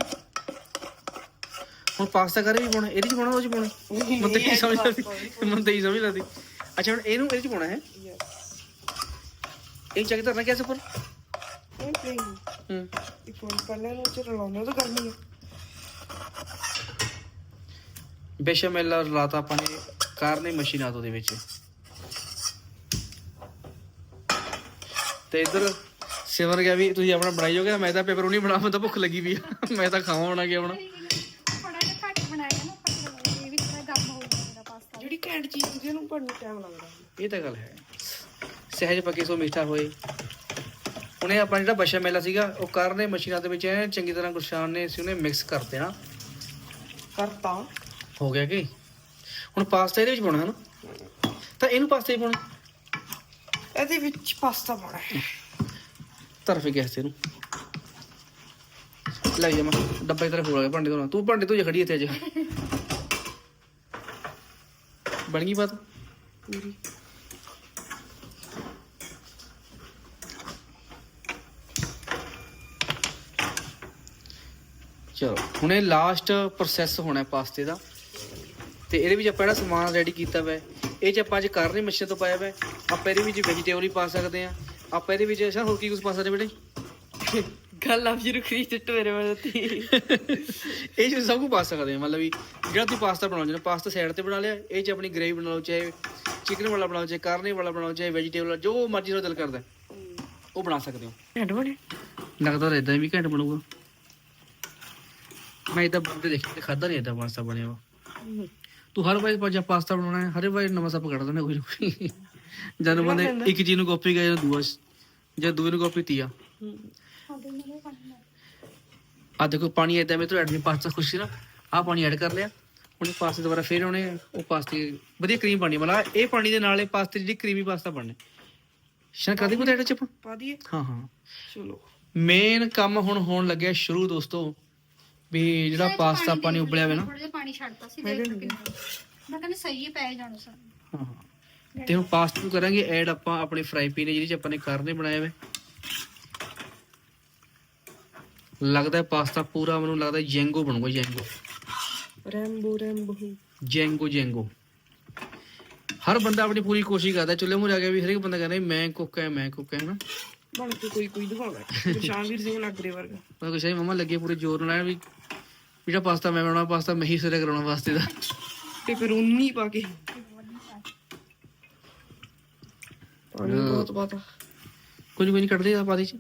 ਹੁਣ ਪਾਸਤਾ ਕਰੇ ਵੀ ਪਾਉਣਾ ਇਹਦੇ ਚ ਪਾਉਣਾ ਉਹ ਚ ਪਾਉਣਾ? ਮੈਨੂੰ ਤਾਂ ਕੀ ਸਮਝ ਲੱਗਦੀ ਮੈਨੂੰ ਤਾਂ ਹੀ ਸਮਝ ਲੱਗਦੀ ਅੱਛਾ ਹੁਣ ਇਹਨੂੰ ਇਹਦੇ ਚ ਪਾਉਣਾ ਹੈ? ਇਹ ਚੱਕ ਧਰਨਾ ਕਿਸ ਉੱਪਰ? ਨਹੀਂ ਹੂੰ। ਇੱਕ ਮਿੰਟ ਪਹਿਲਾਂ ਇਹਨੂੰ ਚ ਰਲਾਉਣਾ ਤਾਂ ਕਰਨੀ ਹੈ। ਬੇਸ਼ਮੈਲ ਲਾਤਾ ਆਪਾਂ ਨੇ ਕਾਰਨੇ ਮਸ਼ੀਨਾਂ ਤੋਂ ਦੇ ਵਿੱਚ। ਤੇ ਇਧਰ ਸਿਮਰ ਗਿਆ ਵੀ ਤੁਸੀਂ ਆਪਣਾ ਬਣਾਈ ਜਾਓਗੇ? ਮੈਂ ਤਾਂ ਪੇਪਰ ਉਹ ਨਹੀਂ ਬਣਾ ਮੈਂ ਤਾਂ ਭੁੱਖ ਲੱਗੀ ਵੀ ਆ। ਮੈਂ ਤਾਂ ਖਾਵਾਂ ਬਣਾ ਕੇ ਆਪਣਾ। ਘੈਂਟ ਚੀਜ਼ ਹੁੰਦੀ ਹੈ ਉਹਨੂੰ ਬਣਨ ਨੂੰ ਟਾਈਮ ਲੱਗਦਾ। ਇਹ ਤਾਂ ਗੱਲ ਹੈ। ਸਹਿਜ ਪੱਕੇ ਸੋ ਮਿੱਠਾ ਹੋਏ। ਉਹਨੇ ਆਪਣਾ ਜਿਹੜਾ ਬਸ਼ਾਮੈਲਾ ਸੀਗਾ ਉਹ ਕਾਰਨੇ ਮਸ਼ੀਨਾਂ ਦੇ ਵਿੱਚ ਐਨ ਚੰਗੀ ਤਰ੍ਹਾਂ ਗੁਰਸ਼ਾਨ ਨੇ ਸੀ ਉਹਨੇ ਮਿਕਸ ਕਰ ਦੇਣਾ। ਕਰਤਾ। ਹੋ ਗਿਆ ਕਿ? ਹੁਣ ਪਾਸਤਾ ਇਹਦੇ ਵਿੱਚ ਪਾਉਣਾ ਹੈ ਨਾ। ਤਾਂ ਇਹਨੂੰ ਪਾਸਤਾ ਹੀ ਪਾਉਣਾ। ਇਹਦੇ ਵਿੱਚ ਪਾਸਤਾ ਪਾਉਣਾ ਹੈ। ਧਰ ਫੇ ਗੈਸ ਤੇ ਇਹਨੂੰ। ਲੈ ਜਾ ਮੈਂ ਡੱਬਾ ਇਧਰ ਫੋੜ ਗਿਆ ਭਾਂਡੇ ਤੋਂ ਤੂੰ ਭਾਂਡੇ ਤੋਂ ਜੇ ਖੜੀ ਇੱਥੇ ਅੱਜ। ਬਣ ਗਈ ਬਾਤ? ਪੂਰੀ। ਚਲੋ ਹੁਣ ਇਹ ਲਾਸਟ ਪ੍ਰੋਸੈਸ ਹੋਣਾ ਹੈ ਪਾਸਤੇ ਦਾ। ਤੇ ਇਹਦੇ ਵਿੱਚ ਆਪਾਂ ਜਿਹੜਾ ਸਮਾਨ ਰੈਡੀ ਕੀਤਾ ਵਾ ਹੈ, ਇਹ ਚ ਆਪਾਂ ਅੱਜ ਕਰਨੀ ਮੱਛੀ ਤੋਂ ਪਾਇਆ ਵਾ। ਹੈ। ਆਪਾਂ ਇਹਦੇ ਵਿੱਚ ਵੈਜੀਟੇਬਲ ਵੀ ਪਾ ਸਕਦੇ ਆ ਆਪਾਂ ਇਹਦੇ ਵਿੱਚ ਅੱਛਾ ਹੋਰ ਕੀ ਕੁਝ ਪਾ ਸਕਦੇ ਬੇਟੇ? ਗੱਲ ਆਪ ਜੀ ਨੂੰ ਖਰੀਦ ਚਿੱਟ ਮੇਰੇ ਵੱਲ ਤੀ ਇਹ ਚ ਸਭ ਕੁਝ ਪਾ ਸਕਦੇ ਆ ਮਤਲਬ ਵੀ ਜਿਹੜਾ ਤੁਸੀਂ ਪਾਸਤਾ ਬਣਾਉਣਾ ਚਾਹੁੰਦੇ ਪਾਸਤਾ ਸਾਈਡ ਤੇ ਬਣਾ ਲਿਆ ਇਹ ਚ ਆਪਣੀ ਗ੍ਰੇਵੀ ਬਣਾ ਲਓ ਚਾਹੇ ਚਿਕਨ ਵਾਲਾ ਬਣਾਓ ਚਾਹੇ ਕਾਰਨੇ ਵਾਲਾ ਬਣਾਓ ਚਾਹੇ ਵੈਜੀਟੇਬਲ ਜੋ ਮਰਜ਼ੀ ਦਾ ਦਿਲ ਕਰਦਾ ਉਹ ਬਣਾ ਸਕਦੇ ਹੋ। ਘੈਂਟ ਬਣੇ। ਲੱਗਦਾ ਤਾਂ ਇਦਾਂ ਵੀ ਘੈਂਟ ਬਣੂਗਾ। ਮੈਂ ਇਦਾਂ ਬੰਦੇ ਦੇਖੇ ਖਾਦਾ ਨਹੀਂ ਇਦਾਂ ਪਾਸਤਾ ਬਣਿਆ ਵਾ। ਤੂੰ ਹਰ ਵਾਰ ਪੰਜਾ ਪਾਸਤਾ ਬਣਾਉਣਾ ਹੈ ਹਰ ਵਾਰ ਨਵਾਂ ਸੱਪ ਕੱਢ ਦਿੰਦਾ ਕੋਈ ਨਾ ਕੋਈ। ਜਦੋਂ ਬੰਦੇ ਇੱਕ ਚੀਜ਼ ਨੂੰ ਕਾਪੀ ਕਰੇ ਦੂਆ ਜਾਂ ਦੂਏ ਨੂੰ ਕਾਪੀ ਤੀਆ। ਆ ਦੇਖੋ ਪਾਣੀ ਇਦਾਂ ਮੈਂ ਤੋਂ ਐਡ ਨਹੀਂ ਪਾਸਤਾ ਖੁਸ਼ ਨਾ। ਆ ਪਾਣੀ ਐਡ ਕਰ ਲਿਆ। ਹੁਣ ਇਹ ਪਾਸਤੇ ਦੁਬਾਰਾ ਫੇਰ ਉਹਨੇ ਉਹ ਪਾਸਤੇ ਵਧੀਆ ਕਰੀਮ ਪਾਣੀ ਮਤਲਬ ਇਹ ਪਾਣੀ ਦੇ ਨਾਲ ਇਹ ਪਾਸਤੇ ਦੀ ਜਿਹੜੀ ਕਰੀਮੀ ਪਾਸਤਾ ਬਣਨਾ। ਸ਼ਾਨ ਕਰਦੀ ਕੋ ਐਡ ਚ ਆਪਾਂ? ਪਾ ਦਈਏ। ਹਾਂ ਹਾਂ। ਚਲੋ। ਮੇਨ ਕੰਮ ਹੁਣ ਹੋਣ ਲੱਗਿਆ ਸ਼ੁਰੂ ਦੋਸਤੋ। ਵੀ ਜਿਹੜਾ ਪਾਸਤਾ ਆਪਾਂ ਨੇ ਉਬਲਿਆ ਹੋਇਆ ਨਾ। ਥੋੜਾ ਜਿਹਾ ਪਾਣੀ ਛੱਡਤਾ ਸੀ ਦੇਖ ਕਿੰਨਾ। ਮੈਂ ਕਹਿੰਦਾ ਸਹੀ ਹੈ ਪੈ ਜਾਣਾ ਸਰ। ਹਾਂ ਹਾਂ। ਤੇ ਹੁਣ ਪਾਸਤਾ ਨੂੰ ਕਰਾਂਗੇ ਐਡ ਆਪਾਂ ਆਪਣੀ ਫਰਾਈ ਪੀਨ ਜਿਹਦੇ ਚ ਆਪਾਂ ਨੇ ਕਰਨੇ ਬਣਾਇਆ ਹੋਇਆ। ਲੱਗਦਾ ਪਾਸਤਾ ਪੂਰਾ ਮੈਨੂੰ ਲੱਗਦਾ ਜੈਂਗੋ ਬਣੂਗਾ ਜੈਂਗੋ। Rambo Rambo. ਜੈਂਗੋ ਜੈਂਗੋ। ਹਰ ਬੰਦਾ ਆਪਣੀ ਪੂਰੀ ਕੋਸ਼ਿਸ਼ ਕਰਦਾ ਚੁੱਲ੍ਹੇ ਮੂਹਰੇ ਆ ਗਿਆ ਵੀ ਹਰੇਕ ਬੰਦਾ ਕਹਿੰਦਾ ਵੀ ਮੈਂ ਕੁੱਕ ਹੈ ਮੈਂ ਕੁੱਕ ਹੈ। ਨਾ ਬਣ ਕੇ ਕੋਈ ਕੋਈ ਦਿਖਾਉਣਾ ਸ਼ਾਨਵੀਰ ਸਿੰਘ ਨਾਗਰੇ ਵਰਗਾ। ਕੁਛ ਨਹੀਂ ਮਮਾ ਲੱਗੇ ਪੂਰੇ ਜ਼ੋਰ ਨਾਲ ਵੀ ਜਿਹੜਾ ਪਾਸਤਾ ਮੈਂ ਬਣਾਉਣਾ ਪਾਸਤਾ ਮੈਂ ਹੀ ਸਿਰੇ ਕਰਾਉਣਾ ਵਾਸਤੇ ਦਾ। ਤੇ ਫਿਰ ਉਨੀ ਪਾ ਕੇ। ਪਾਣੀ ਬਹੁਤ ਪਾਤਾ। ਕੋਈ ਨਹੀਂ ਕੱਢ ਦੇ ਆ ਪਾ ਦੇ ਚ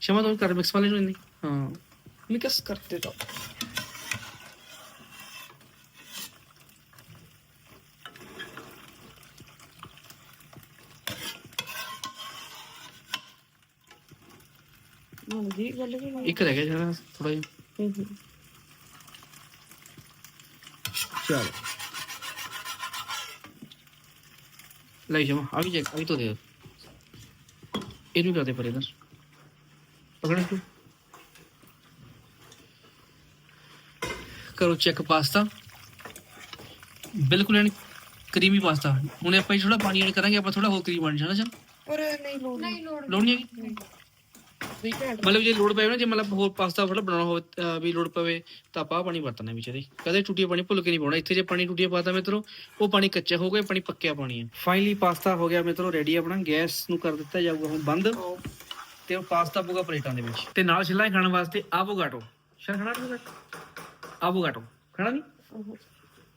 ਸ਼ਮਾ ਤੂੰ ਕਰ ਮਿਕਸ ਵਾਲੇ ਨੂੰ ਇੰਨੀ। ਹਾਂ लिकस करते तो ਇੱਕ ਰਹਿ ਗਿਆ ਜਰਾ ਥੋੜਾ ਜਿਹਾ ਚਲ ਲੈ ਜਾ ਆ ਵੀ ਜੇ ਆ ਤੋ ਦੇ ਇਹ ਵੀ ਕਰਦੇ ਪਰੇ ਦਾ ਪਕੜ ਤੂੰ ਕਰੋ ਚੈੱਕ ਪਾਸਤਾ ਬਿਲਕੁਲ ਐਨ ਕਰੀਮੀ ਪਾਸਤਾ ਹੁਣ ਆਪਾਂ ਥੋੜਾ ਪਾਣੀ ਐਡ ਕਰਾਂਗੇ ਆਪਾਂ ਥੋੜਾ ਹੋਰ ਕਰੀਮ ਬਣ ਜਾਣਾ ਚਲ। ਪਰ ਨਹੀਂ ਲੋੜ ਨਹੀਂ। ਲੋੜ ਲੋੜ ਨਹੀਂ ਹੈਗੀ? ਵੀ ਘੈਂਟ ਮਤਲਬ ਜੇ ਲੋੜ ਪਵੇ ਨਾ ਜੇ ਮਤਲਬ ਹੋਰ ਪਾਸਤਾ ਥੋੜਾ ਬਣਾਉਣਾ ਹੋਵੇ ਅਹ ਵੀ ਲੋੜ ਪਵੇ ਤਾਂ ਆਪਾਂ ਆਹ ਪਾਣੀ ਵਰਤਣਾ ਵਿੱਚ ਇਹਦੇ ਕਦੇ ਟੁੱਟੀਆ ਪਾਣੀ ਭੁੱਲ ਕੇ ਨਹੀਂ ਪਾਉਣਾ। ਇੱਥੇ ਜੇ ਪਾਣੀ ਟੁੱਟੀਆ ਪਾਤਾ ਮਿੱਤਰੋ ਉਹ ਪਾਣੀ ਕੱਚਾ ਹੋ ਗਿਆ ਪਾਣੀ ਪੱਕਿਆ ਪਾਣੀ ਹੈ। ਫਾਈਨਲੀ ਪਾਸਤਾ ਹੋ ਗਿਆ ਮਿੱਤਰੋ ਰੈਡੀ ਆਪਣਾ। ਗੈਸ ਨੂੰ ਕਰ ਦਿੱਤਾ ਜਾਊਗਾ ਹੁਣ ਬੰਦ। ਤੇ ਉਹ ਪਾਸਤਾ ਪਊਗਾ ਪਲੇਟਾਂ ਦੇ ਵਿੱਚ। ਤੇ ਨਾਲ ਛਿੱਲਾਂ ਖਾਣ ਵਾਸਤੇ ਆਵੋਗਾਟੋ ਸ਼ਰ ਖਾਣਾ ਤੁਸੀਂ? ਆਵੋਗਾਟੋ ਖਾਣਾ ਨਹੀਂ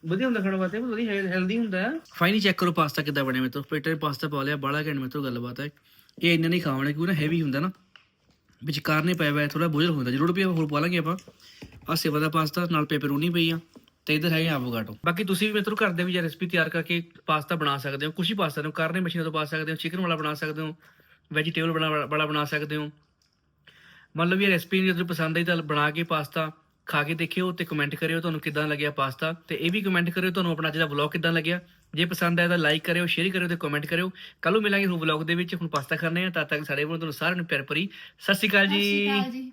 ਵਧੀਆ ਹੁੰਦਾ ਖਾਣ ਵਾਸਤੇ ਵਧੀਆ ਹੈਲਦੀ ਹੁੰਦਾ। ਹੈ ਫਾਈਨਲੀ ਚੈੱਕ ਕਰੋ ਪਾਸਤਾ ਕਿੱਦਾਂ ਬਣਿਆ ਪਲੇਟਾਂ 'ਚ ਪਾਸਤਾ ਪਾ ਲਿਆ ਬੜਾ ਘੈਂਟ ਮਿੱਤਰੋ ਗੱਲਬਾਤ ਹੈ। ਇਹ ਇੰਨਾ ਨਹੀਂ ਖਾਵਣਾ ਕਿਉਂਕਿ ਨਾ ਹੈਵੀ ਹੁੰਦਾ ਨਾ। ਵਿੱਚ ਕਾਰਨੇ ਪਿਆ ਹੋਇਆ ਥੋੜਾ ਬੋਝਲ ਹੁੰਦਾ। ਜ਼ਰੂਰ ਵੀ ਹੋਰ ਪਾ ਲਾਂਗੇ ਆਪਾਂ। ਆ ਸੇਵਾ ਦਾ ਪਾਸਤਾ ਨਾਲ ਪੇਪਰੋਨੀ ਪਈ ਆ। ਤੇ ਇਧਰ ਹੈਗੇ ਆਵੋਗਾਟੋ ਬਾਕੀ ਤੁਸੀਂ ਵੀ ਮਿੱਤਰੋ ਘਰ ਦੇ ਵਿੱਚ ਰੈਸਪੀ ਤਿਆਰ ਕਰਕੇ ਪਾਸਤਾ ਬਣਾ ਸਕਦੇ ਹੋ। ਕੁਛ ਹੀ ਪਾ ਸਕਦੇ ਹੋ। ਕਾਰਨੇ ਮਸ਼ੀਨ ਤੋਂ ਪਾ ਸਕਦੇ ਹੋ। ਚਿਕਨ ਵਾਲਾ ਬਣਾ ਸਕਦੇ ਹੋ। ਵੈਜੀਟੇਬਲ ਬਣਾ ਵਾਲਾ ਬਣਾ ਸਕਦੇ ਹੋ। ਮੰਨ ਲਓ ਵੀ ਇਹ ਰੈਸਪੀ ਜੇ ਤੁਹਾਨੂੰ ਪਸੰਦ ਆਈ ਤਾਂ ਬਣਾ ਕੇ ਪਾਸਤਾ ਖਾ ਕੇ ਦੇਖਿਓ ਤੇ ਕਮੈਂਟ ਕਰਿਓ ਤੁਹਾਨੂੰ ਕਿਦਾਂ ਲੱਗਿਆ ਪਾਸਤਾ ਤੇ ਇਹ ਵੀ ਕਮੈਂਟ ਕਰਿਓ ਤੁਹਾਨੂੰ ਆਪਣਾ ਅੱਜ ਦਾ ਵਲੌਗ ਕਿਦਾਂ ਲੱਗਿਆ। ਜੇ ਪਸੰਦ ਆਇਆ ਤਾਂ ਲਾਈਕ ਕਰਿਓ ਸ਼ੇਅਰ ਕਰਿਓ ਤੇ ਕਮੈਂਟ ਕਰਿਓ। ਕੱਲ ਨੂੰ ਮਿਲਾਂਗੇ ਹੋਰ ਵਲੌਗ ਦੇ ਵਿੱਚ, ਹੁਣ ਪਾਸਤਾ ਖਾਣੇ ਆ ਤਦ ਤੱਕ ਸਾਡੇ ਵੱਲੋਂ ਤੁਹਾਨੂੰ ਸਾਰਿਆਂ ਨੂੰ ਪਿਆਰ ਭਰੀ। ਸਤਿ ਸ਼੍ਰੀ ਅਕਾਲ ਜੀ।